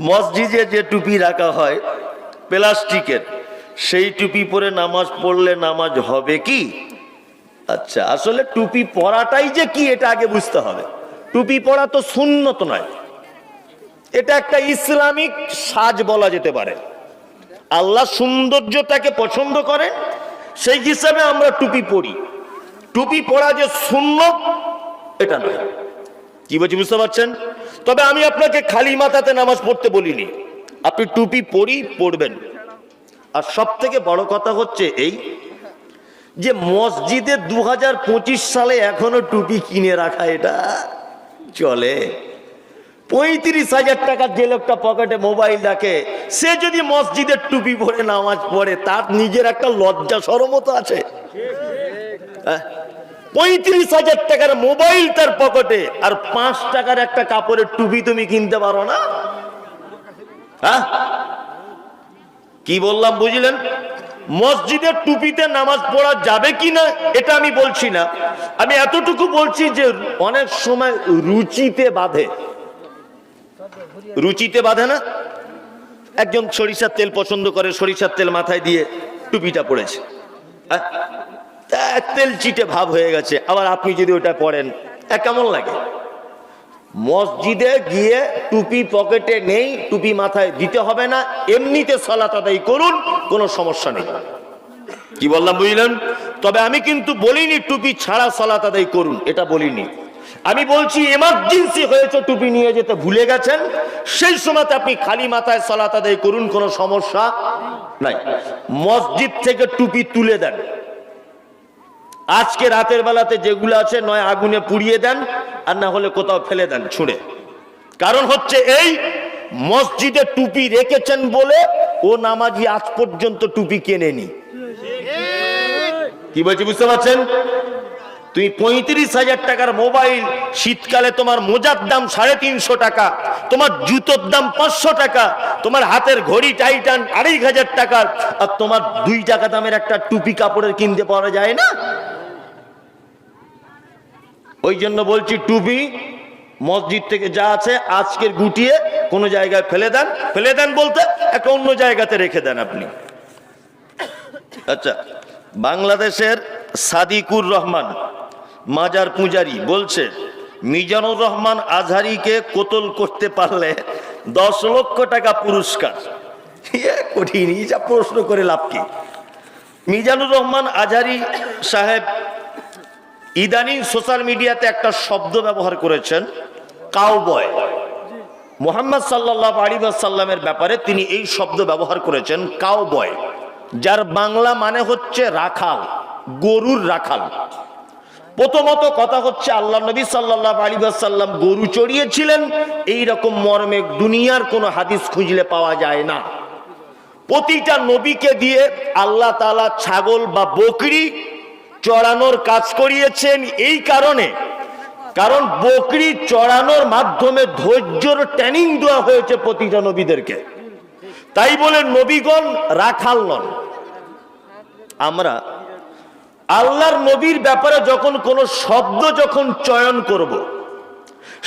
মসজিদে যে টুপি রাখা হয়, প্লাস্টিকের, সেই টুপি পরে নামাজ পড়লে নামাজ হবে কি? আচ্ছা আসলে টুপি পরাটাই যে কি, এটা আগে বুঝতে হবে। টুপি পরা তো সুন্নত নয়। এটা একটা ইসলামিক সাজ বলা যেতে পারে। আল্লাহ সৌন্দর্যটাকে পছন্দ করে সেই হিসাবে আমরা টুপি পরি। টুপি পরা যে শূন্য এটা নয়। কি বলছি বুঝতে পারছেন? তবে আমি আপনাকে খালি মাথাতে নামাজ পড়তে বলিনি। আপনি টুপি পরি পড়বেন আর সব থেকে বড় কথা হচ্ছে এই যে মসজিদে দু সালে এখনও টুপি কিনে রাখা এটা চলে। পঁয়ত্রিশ হাজার টাকার যে লোকটা পকেটে মোবাইল রাখে, সে যদি মসজিদের টুপি পরে নামাজ পড়ে, তার নিজের একটা লজ্জা সরম তো আছে। হ্যাঁ? পঁয়ত্রিশ হাজার টাকার মোবাইল তার পকেটে, আর পাঁচ টাকার একটা কাপড়ের টুপি তুমি কিনতে পারো না? হ্যাঁ? কি বললাম, বুঝলেন? মসজিদের টুপিতে নামাজ পড়া যাবে কি না এটা আমি বলছি না। আমি এতটুকু বলছি যে অনেক সময় রুচিতে বাঁধে। রুচিতে বাঁধে না? একজন সরিষার তেল পছন্দ করে, সরিষার তেল মাথায় দিয়ে টুপিটা পড়েছে। তা তেল চিটে ভাব হয়ে গেছে। আবার আপনি যদি ওটা পড়েন কেমন লাগে? মসজিদে গিয়ে টুপি পকেটে নেই, টুপি মাথায় দিতে হবে না, এমনিতে সলাত আদায় করুন, কোনো সমস্যা নেই। কি বললাম, বুঝলেন? তবে আমি কিন্তু বলিনি টুপি ছাড়া সলাত আদায় করুন, এটা বলিনি। আমি বলছি এমার্জেন্সি হয়েছে, টুপি নিয়ে যেতে ভুলে গেছেন, সেই সময় আপনি খালি মাথায় সলাত আদায় করুন, কোনো সমস্যা নাই। মসজিদ থেকে টুপি তুলে দেন। আজকে রাতের বেলাতে যেগুলো আছে নয় আগুনে পুড়িয়ে দেন, আর না হলে কোথাও ফেলে দেন, ছুঁড়ে। কারণ হচ্ছে এই মসজিদে টুপি রেখেছেন বলে ও নামাজি আজ পর্যন্ত টুপি কেনেনি। কি বলছি, বুঝতে পারছেন? তুমি পঁয়ত্রিশ হাজার টাকার মোবাইল, শীতকালে তোমার মোজার দাম সাড়ে তিনশো টাকা, তোমার জুতোর দাম পাঁচশো টাকা, তোমার হাতের ঘড়ি টাইটান আড়াই হাজার টাকার, আর তোমার দুই টাকা দামের একটা টুপি কাপড়ের কিনতে পাওয়া যায় না? ওই জন্য বলছি টুপি, মসজিদ থেকে যা আছে আজকের গুটিয়ে কোনো জায়গায় ফেলে দেন। ফেলে দেন বলতে একটা অন্য জায়গাতে রেখে দেন আপনি। আচ্ছা বাংলাদেশের সাদিকুর রহমান, মাজার পূজারি, বলছে, মিজানুর রহমান আজহারিকে কোতল করতে পারলে দশ লক্ষ টাকা পুরস্কার? এ কঠিন যা প্রশ্ন করে লাভ কি? মিজানুর রহমান আজহারি সাহেব ইদানিং সোশ্যাল মিডিয়াতে একটা শব্দ ব্যবহার করেছেন কাউবয় মোহাম্মদ সাল্লাহ আলিবাসাল্লামের ব্যাপারে তিনি এই শব্দ ব্যবহার করেছেন কাউবয় যার বাংলা মানে হচ্ছে রাখাল, গরুর রাখাল। প্রথমত কথা হচ্ছে, আল্লাহ নবী সাল্লাহ আলিবাসাল্লাম গরু চড়িয়েছিলেন এই রকম মর্মে দুনিয়ার কোনো হাদিস খুঁজলে পাওয়া যায় না। প্রতিটা নবীকে দিয়ে আল্লাহ তালা ছাগল বা বকরি চড়ানোর কাজ করিয়েছেন এই কারণে। কারণ বকরি চড়ানোর মাধ্যমে ধৈর্যর ট্রেনিং দেওয়া হয়েছে প্রতিটা নবীদেরকে। তাই বলে নবীগণ রাখাল নন। আমরা আল্লাহর নবীর ব্যাপারে যখন কোনো শব্দ যখন চয়ন করব,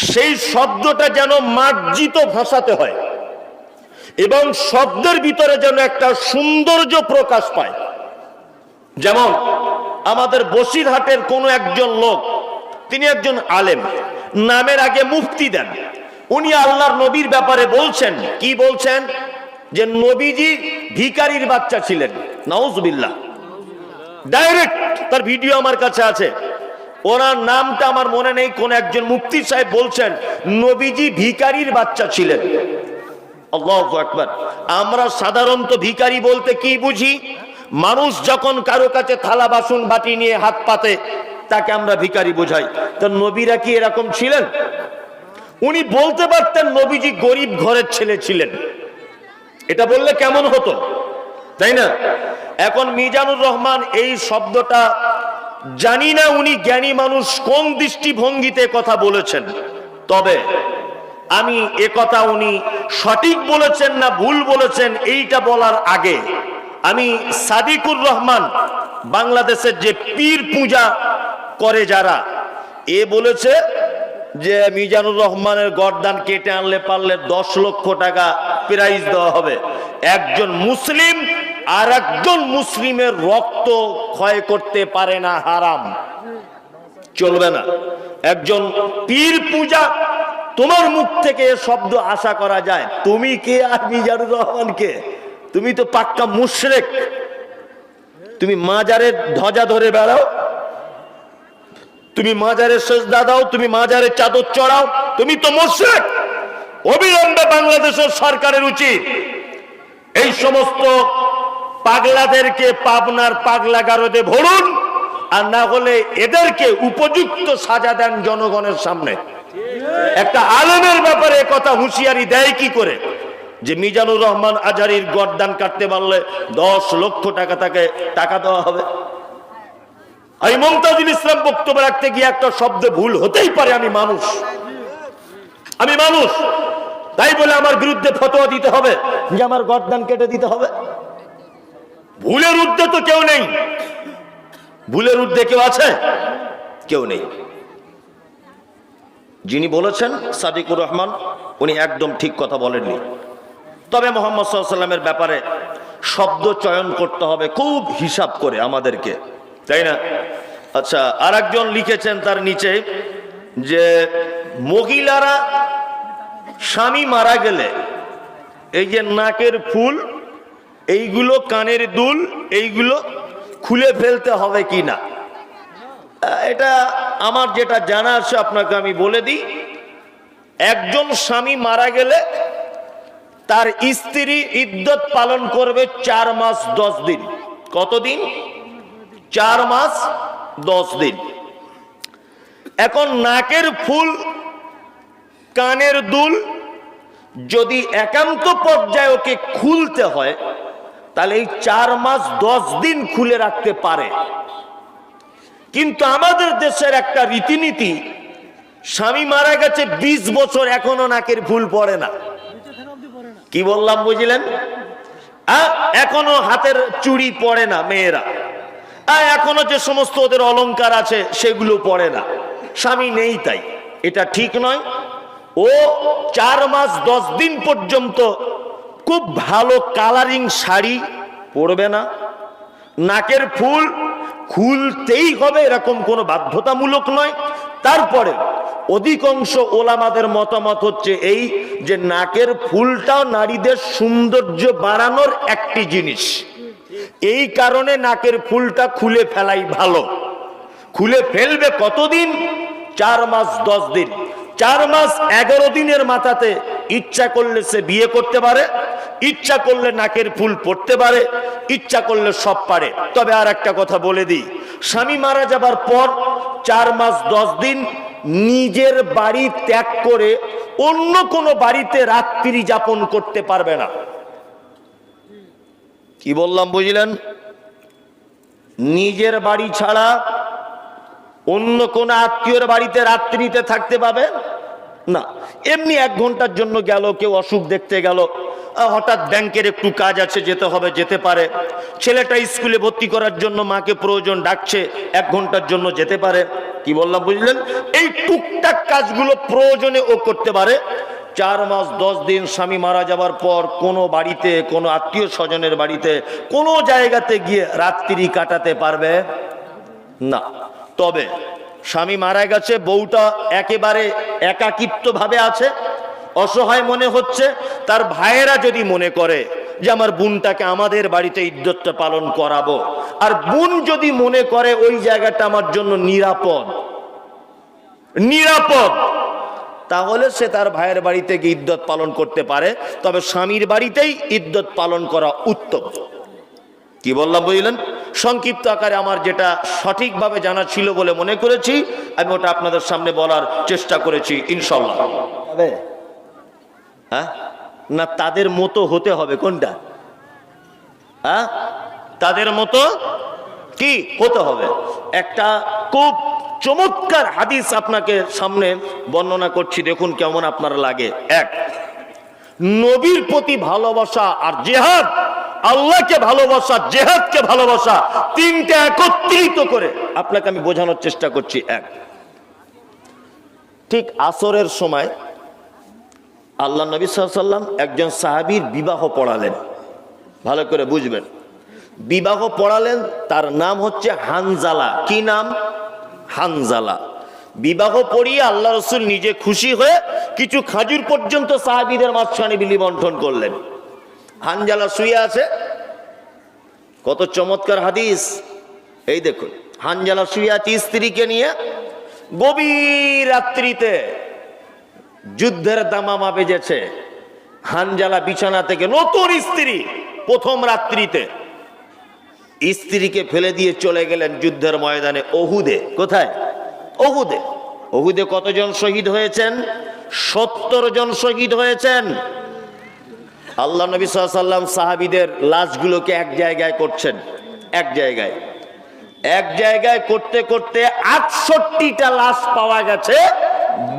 সেই শব্দটা যেন মার্জিত ভাষাতে হয় এবং শব্দের ভিতরে যেন একটা সৌন্দর্য প্রকাশ পায়। যেমন আমাদের বসিরহাটের কোনো একজন লোক, তিনি একজন আলেম, নামের আগে মুফতি দেন। উনি আল্লাহর নবীর ব্যাপারে বলছেন, কি বলছেন? যে নবীজি ভিকারির বাচ্চা ছিলেন, নাউজবিল্লাহ। ডাইরেক্ট তার ভিডিও আমার কাছে আছে। ওনার নামটা আমার মনে নেই, কোন একজন মুফতি সাহেব বলছেন, নবীজি ভিকারির বাচ্চা ছিলেন। আল্লাহু আকবার। আমরা সাধারণত ভিকারি বলতে কি বুঝি? মানুষ যখন কারও কাছে থালা, বাসন, বাটি নিয়ে হাত পাতে, তাকে আমরা ভিখারি বোঝাই। তো নবীরা কি এরকম ছিলেন? উনি বলতে পারতেন নবীজি গরিব ঘরের ছেলে ছিলেন। এটা বললে কেমন হতো? তাই না? এখন মিজানুর রহমান এই শব্দটা জানি না উনি জ্ঞানী মানুষ কোন দৃষ্টিভঙ্গিতে কথা বলেছেন। তবে আমি এ কথা উনি সঠিক বলেছেন না ভুল বলেছেন এইটা বলার আগে আমি সাদিকুর রহমান, বাংলাদেশের যে পীর পূজা করে যারা, এ বলেছে যে মিজানুর রহমানের গরদান কেটে আনলে পারলে দশ লক্ষ টাকা প্রাইজ দেওয়া হবে। একজন মুসলিম আর একজন মুসলিমের রক্ত ক্ষয় করতে পারে না, হারাম। চলবে না। একজন পীর পূজা, তোমার মুখ থেকে শব্দ আশা করা যায়। তুমি কে আর মিজানুর রহমান কে তুমি তো পাক্কা মুশরেক। তুমি মাজারের ধ্বজা ধরে বেড়াও। তুমি মাজারের সেজদা দাও, তুমি মাজারের চাদর চড়াও। তুমি তো মুশরিক। অবিলম্বে বাংলাদেশের সরকারের উচিত এই সমস্ত পাগলাদেরকে পাবনার পাগলা গারদে ভরুন, আর না হলে এদেরকে উপযুক্ত সাজা দেন জনগণের সামনে। একটা আলেমের ব্যাপারে কথা হুঁশিয়ারি দেয় কি করে? যে মিজানুর রহমান আজারির গরদান কাটতে পারলে দশ লক্ষ টাকা তাকে টাকা দেওয়া হবে। আমি মমতাজুল ইসলাম বক্তব্য রাখতে গিয়ে একটা শব্দে ভুল হতেই পারে, আমি মানুষ। আমি মানুষ। তাই বলে আমার বিরুদ্ধে ফতোয়া দিতে হবে, যে আমার গরদান কেটে দিতে হবে। ভুলের ঊর্ধ্বে তো কেউ নেই। ভুলের ঊর্ধ্বে কেউ আছে? কেউ নেই। যিনি বলেছেন, সাদিকুর রহমান, উনি একদম ঠিক কথা বলেননি। তবে মোহাম্মদ সাল্লামের ব্যাপারে শব্দ চয়ন করতে হবে, খুব হিসাব করে আমাদেরকে, তাই না? আচ্ছা আর একজন লিখেছেন তার নিচে যে, মহিলারা স্বামী মারা গেলে, এই যে নাকের ফুল, এইগুলো কানের দুল, এইগুলো খুলে ফেলতে হবে কি না? এটা আমার যেটা জানা আছে, আপনাকে আমি বলে দিই, একজন স্বামী মারা গেলে তার স্ত্রী ইদ্যত পালন করবে চার মাস দশ দিন। কতদিন? চার মাস দশ দিন। এখন নাকের ফুল, কানের দুল যদি একান্ত পর্যায়ে ওকে খুলতে হয়, তাহলে এই চার মাস দশ দিন খুলে রাখতে পারে। কিন্তু আমাদের দেশের একটা রীতিনীতি, স্বামী মারা গেছে ২০ বছর, এখনও নাকের ফুল পড়ে না। কি বললাম বুঝলেন? এখনও হাতের চুড়ি পড়ে না মেয়েরা। এখনও যে সমস্ত ওদের অলংকার আছে সেগুলো পড়ে না। স্বামী নেই তাই। এটা ঠিক নয়। ও চার মাস দশ দিন পর্যন্ত খুব ভালো কালারিং শাড়ি পরবে না। নাকের ফুল খুলতেই হবে এরকম কোনো বাধ্যতামূলক নয়। তারপরে অধিকাংশ ওলামাদের মতামত হচ্ছে এই যে নাকের ফুলটাও নারীদের সৌন্দর্য বাড়ানোর একটি জিনিস। এই কারণে নাকের ফুলটা খুলে ফেলাই ভালো। খুলে ফেলবে কতদিন? চার মাস, দশ দিন। চার মাস, এগারো দিনের মাথাতে ইচ্ছা করলে সে বিয়ে করতে পারে, ইচ্ছা করলে নাকের ফুল পড়তে পারে, ইচ্ছা করলে সব পারে। তবে আর একটা কথা বলে দিই, স্বামী মারা যাবার পর চার মাস, দশ দিন নিজের বাড়ি ত্যাগ করে অন্য কোনো বাড়িতে রাত্রি যাপন করতে পারবে না। কি বললাম বুঝলেন? নিজের বাড়ি ছাড়া অন্য কোন আত্মীয়র বাড়িতে রাত্রিতে থাকতে পাবে না। এমনি এক ঘণ্টার জন্য গেল, কেউ অসুখ দেখতে গেল হঠাৎ ব্যাংকের একটু কাজ আছে, যেতে হবে, যেতে পারে। ছেলেটা স্কুলে ভর্তি করার জন্য মাকে প্রয়োজন ডাকছে, এক ঘণ্টার জন্য যেতে পারে। কি বললাম বুঝলেন? এই টুকটাক কাজগুলো প্রয়োজনে ও করতে পারে। চার মাস, দশ দিন স্বামী মারা যাবার পর কোনো বাড়িতে, কোনো আত্মীয় স্বজনের বাড়িতে, কোনো জায়গাতে গিয়ে রাত্রি কাটাতে পারবে? না। তবে স্বামী মারা গেছে, বউটা একেবারে একাকিত্ব ভাবে আছে। অসহায় মনে হচ্ছে, তার ভাইয়েরা যদি মনে করে যে আমার বোনটাকে আমাদের বাড়িতে ইদ্যতটা পালন করাবো। আর বোন যদি মনে করে ওই জায়গাটা আমার জন্য নিরাপদ নিরাপদ তাহলে সে তার ভাইয়ের বাড়িতে গিয়ে ইদ্যত পালন করতে পারে। তবে স্বামীর বাড়িতেই ইদ্যত পালন করা উত্তম। কি বললাম বুঝলেন? সংক্ষিপ্ত আকারে আমার যেটা সঠিকভাবে জানা ছিল বলে মনে করেছি আমি ওটা আপনাদের সামনে বলার চেষ্টা করেছি ইনশাল্লাহ হ্যাঁ? না তাদের মতো হতে হবে, কোনটা? হ্যাঁ? তাদের মতো কি হতে হবে? একটা খুব চমৎকার হাদিস আপনাকে সামনে বর্ণনা করছি, দেখুন কেমন আপনার লাগে। এক, নবীর প্রতি ভালোবাসা আর জেহাদ, আল্লাহকে ভালোবাসা, জেহাদকে ভালোবাসা তিনটা একত্রিত করে আপনাকে আমি বোঝানোর চেষ্টা করছি। এক, ঠিক আসরের সময় আল্লাহ নবী সাল্লাম একজন সাহাবীর বিবাহ পড়ালেন। ভালো করে বুঝবেন। বিবাহ পড়ালেন, তার নাম হচ্ছে হানজালা। কি নাম? হানজালা। বিবাহ পড়িয়ে আল্লাহ রসুল নিজে খুশি হয়ে কিছু খাজুর পর্যন্ত সাহাবিদের মাঝখানে বিলি বন্টন করলেন। হানজালা শুয়ে আছে। কত চমৎকার হাদিস। এই দেখুন, হানজালা শুয়ে আছে স্ত্রীকে নিয়ে গভীর রাত্রিতে। যুদ্ধের দামামা বেজেছে। হানজালা বিছানা থেকে নতুন স্ত্রী প্রথম রাত্রিতে। স্ত্রীকে ফেলে দিয়ে চলে গেলেন যুদ্ধের ময়দানে অহুদে কোথায়? অহুদে অহুদে কতজন শহীদ হয়েছেন? সত্তর জন শহীদ হয়েছেন। আল্লাহ নবী সাল্লাম সাহাবিদের লাশগুলোকে এক জায়গায় করছেন। এক জায়গায়। এক জায়গায় করতে করতে আটষট্টিটা লাশ পাওয়া গেছে।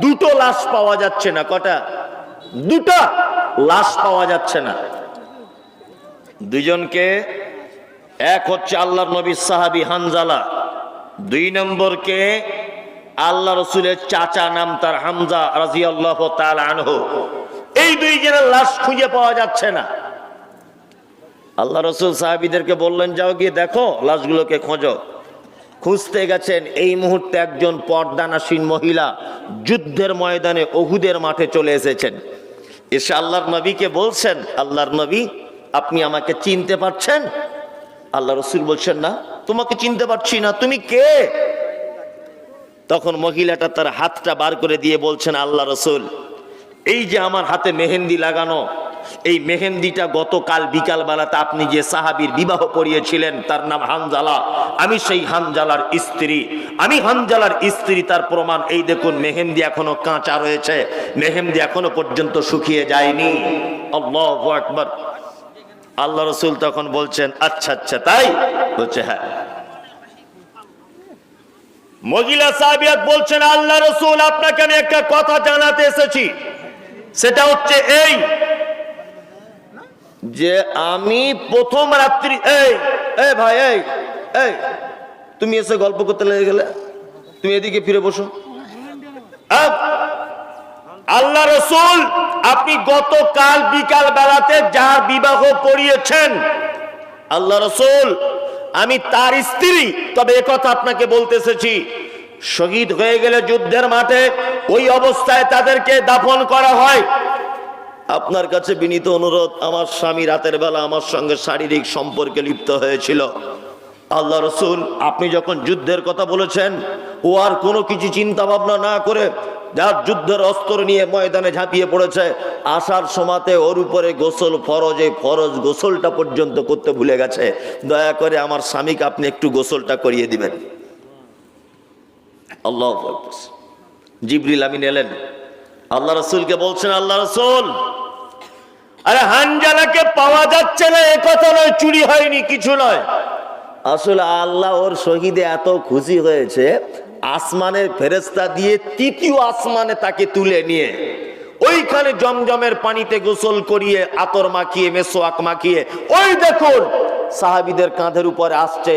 দুটো লাশ পাওয়া যাচ্ছে না, কটা? দুটো লাশ পাওয়া যাচ্ছে না। দুজনকে এক হচ্ছে আল্লাহর নবী সাহাবি হানজালা, দুই নম্বরকে আল্লাহ রসুলের চাচা নাম তার হামজা রাজি আল্লাহ আনহ। এই দুইজনের লাশ খুঁজে পাওয়া যাচ্ছে না। আল্লাহ রসুল সাহাবিদেরকে বললেন, যাও গিয়ে দেখো, লাশগুলোকে খোঁজো। খুঁজতে গেছেন এই মুহূর্তে একজন পর্দানাসীন মহিলা যুদ্ধের ময়দানে অহুদের মাঠে চলে এসেছেন। এসে আল্লাহর নবীকে বলছেন, আল্লাহর নবী, আপনি আমাকে চিনতে পারছেন? আল্লাহ রসুল বলছেন, না, তোমাকে চিনতে পারছি না, তুমি কে? তখন মহিলাটা তার হাতটা বার করে দিয়ে বলছেন, আল্লাহ রসুল, এই যে আমার হাতে মেহেন্দি লাগানো এই মেহেন্দিটা গতকাল বিকাল বেলাতে আপনি যে সাহাবীর বিবাহ পড়িয়েছিলেন তার নাম হানজালা। আমি সেই হানজালার স্ত্রী। আমি হানজালার স্ত্রী, তার প্রমাণ, এই দেখুন, মেহেন্দি এখনও কাঁচা রয়েছে। মেহেন্দি এখনও পর্যন্ত শুকিয়ে যায়নি। আল্লাহ আল্লাহ রসুল তখন বলছেন আচ্ছা আচ্ছা তাই? বলছে হ্যাঁ। মহিলা সাহাবিয়াত বলছেন, আল্লাহ রসুল, আপনাকে আমি একটা কথা জানাতে এসেছি। সেটা হচ্ছে এই যে আমি প্রথম রাত্রি, এই এই ভাই, এই এই, তুমি এসে গল্প করতে লেগে গেলে? তুমি এদিকে ফিরে বসো। আল্লাহ রসুল, আপনি গতকাল বিকাল বেলাতে যার বিবাহ করিয়েছেন, আল্লাহ রসুল, আমি তার স্ত্রী, তবে একথা আপনাকে বলতে এসেছি, শহীদ হয়ে গেলে যুদ্ধের মাঠে ওই অবস্থায় তাদেরকে দাফন করা হয়। আপনার কাছে বিনীত অনুরোধ, আমার স্বামী রাতের বেলা আমার সঙ্গে শারীরিক সম্পর্কে লিপ্ত হয়েছিল। আল্লাহ রসুল, আপনি যখন যুদ্ধের কথা বলেছেন, ও আর কোনো কিছু চিন্তা ভাবনা না করে যার যুদ্ধের অস্ত্র নিয়ে ময়দানে ঝাঁপিয়ে পড়েছে, আসার সমাতে ওর উপরে গোসল ফরজ ফরজ গোসলটা পর্যন্ত করতে ভুলে গেছে। দয়া করে আমার স্বামীকে আপনি একটু গোসলটা করিয়ে দিবেন। আল্লাহ জিবরিল আমিন এলেন। আল্লাহ রসুলকে বলছেন, আল্লাহ রসুল আরে হানজালাকে পাওয়া যাচ্ছে না, এ কথা নয়, চুরি হয়নি, কিছু নয়। আসলে আল্লাহ ওর শহীদে এত খুশি হয়েছে, আসমানের ফেরেস্তা দিয়ে তৃতীয় আসমানে তাকে তুলে নিয়ে। ওইখানে জমজমের পানিতে গোসল করিয়ে, আতর মাখিয়ে, মেসোয়াক মাখিয়ে, ওই দেখুন, সাহাবিদের কাঁধের উপরে আসছে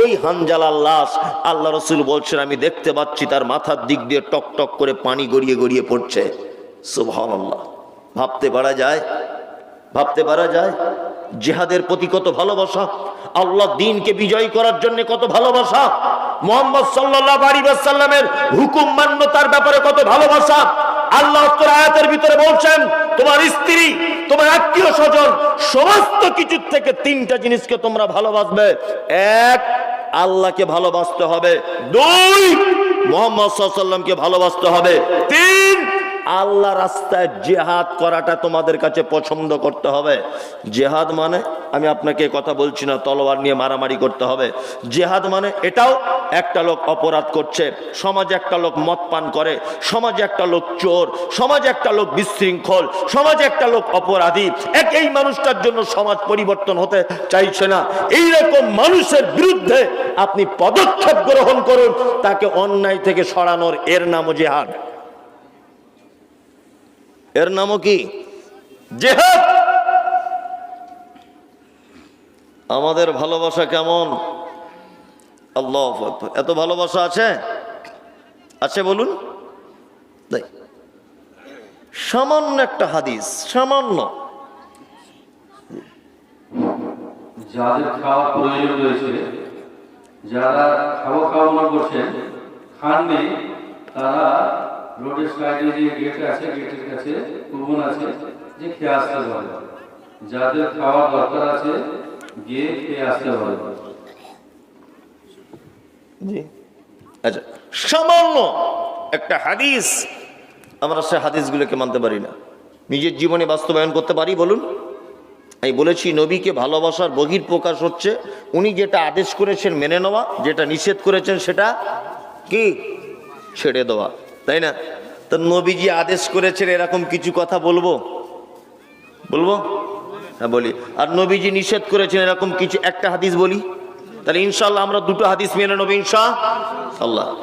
ওই হানজালার লাশ। আল্লাহ রসুল বলছেন, আমি দেখতে পাচ্ছি, তার মাথার দিক দিয়ে টক টক করে পানি গড়িয়ে গড়িয়ে পড়ছে। সুবহানাল্লাহ। ভাবতে পারা যায় ভাবতে পারা যায়, জেহাদের প্রতি কত ভালোবাসা, আল্লাহ দিনকে বিজয় করার জন্য কত ভালোবাসা, মোহাম্মদ সাল্লামের হুকুম মান্যতার ব্যাপারে কত ভালোবাসা। আল্লাহ তোর আয়াতের ভিতরে বলছেন, তোমার স্ত্রী, তোমার আত্মীয় স্বজন সমস্ত কিছুর থেকে তিনটা জিনিসকে তোমরা ভালোবাসবে। এক, আল্লাহকে ভালোবাসতে হবে। দুই, মোহাম্মদ সাল্লামকে ভালোবাসতে হবে। তিন আল্লাহ রাস্তায় জেহাদ করাটা তোমাদের কাছে পছন্দ করতে হবে। জেহাদ মানে? আমি আপনাকে কথা বলছি না, তলোয়ার নিয়ে মারামারি করতে হবে। জেহাদ মানে? এটাও একটা লোক অপরাধ করছে। সমাজে একটা লোক মদ পান করে, সমাজে একটা লোক চোর, সমাজে একটা লোক বিশৃঙ্খল, সমাজে একটা লোক অপরাধী। এক এই মানুষটার জন্য সমাজ পরিবর্তন হতে চাইছে না। এই রকম মানুষের বিরুদ্ধে আপনি পদক্ষেপ গ্রহণ করুন, তাকে অন্যায় থেকে সরানোর এর নামও জেহাদ। এর নামও কি? জেহাদ! আমাদের ভালোবাসা কেমন? আল্লাহ এত ভালোবাসা আছে? আছে বলুন। সামান্য একটা হাদিস, সামান্য। খাওয়া যারা খাওয়া খাওয়ানো করছেন খাননি তারা রোডের সাইডে যে গেট আছে গেটের কাছে কুপন আছে যে খেয়ে আসতে পারে। যাদের খাওয়া দরকার আছে গিয়ে খেয়ে আসতে পারে। জি। আচ্ছা সামান্য একটা হাদিস। আমরা সে হাদিসগুলোকে মানতে পারি না। নিজের জীবনে বাস্তবায়ন করতে পারি বলুন। আমি বলেছি নবীকে ভালোবাসার বহির প্রকাশ হচ্ছে। উনি যেটা আদেশ করেছেন মেনে নেওয়া যেটা নিষেধ করেছেন সেটা কি? ছেড়ে দেওয়া। তাই না? তো নবীজি আদেশ করেছেন এরকম কিছু কথা বলব? বলব? হ্যাঁ বলি। আর নবীজি নিষেধ করেছেন এরকম কিছু একটা হাদিস বলি? তাহলে ইনশাল্লাহ আমরা দুটো হাদিস মেনে নেব ইনশা আল্লাহ